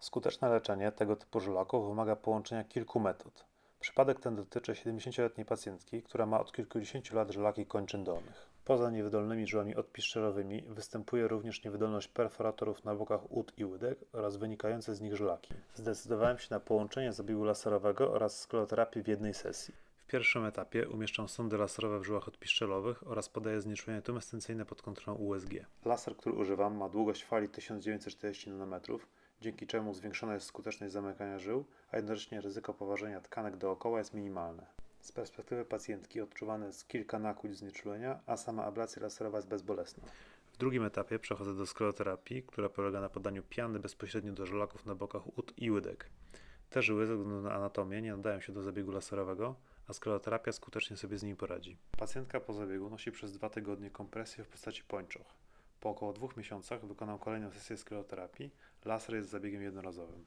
Skuteczne leczenie tego typu żelaków wymaga połączenia kilku metod. Przypadek ten dotyczy 70-letniej pacjentki, która ma od kilkudziesięciu lat żelaki kończyn dolnych. Poza niewydolnymi żyłami odpiszczelowymi występuje również niewydolność perforatorów na bokach ud i łydek oraz wynikające z nich żelaki. Zdecydowałem się na połączenie zabiegu laserowego oraz skleroterapii w jednej sesji. W pierwszym etapie umieszczam sondy laserowe w żyłach odpiszczelowych oraz podaję znieczulenie tumescencyjne pod kontrolą USG. Laser, który używam ma długość fali 1940 nanometrów, dzięki czemu zwiększona jest skuteczność zamykania żył, a jednocześnie ryzyko poważenia tkanek dookoła jest minimalne. Z perspektywy pacjentki odczuwane jest kilka nakłuć znieczulenia, a sama ablacja laserowa jest bezbolesna. W drugim etapie przechodzę do skleroterapii, która polega na podaniu piany bezpośrednio do żelaków na bokach ud i łydek. Te żyły ze względu na anatomię nie nadają się do zabiegu laserowego, a skleroterapia skutecznie sobie z nimi poradzi. Pacjentka po zabiegu nosi przez dwa tygodnie kompresję w postaci pończoch. Po około dwóch miesiącach wykonam kolejną sesję skleroterapii. Laser jest zabiegiem jednorazowym.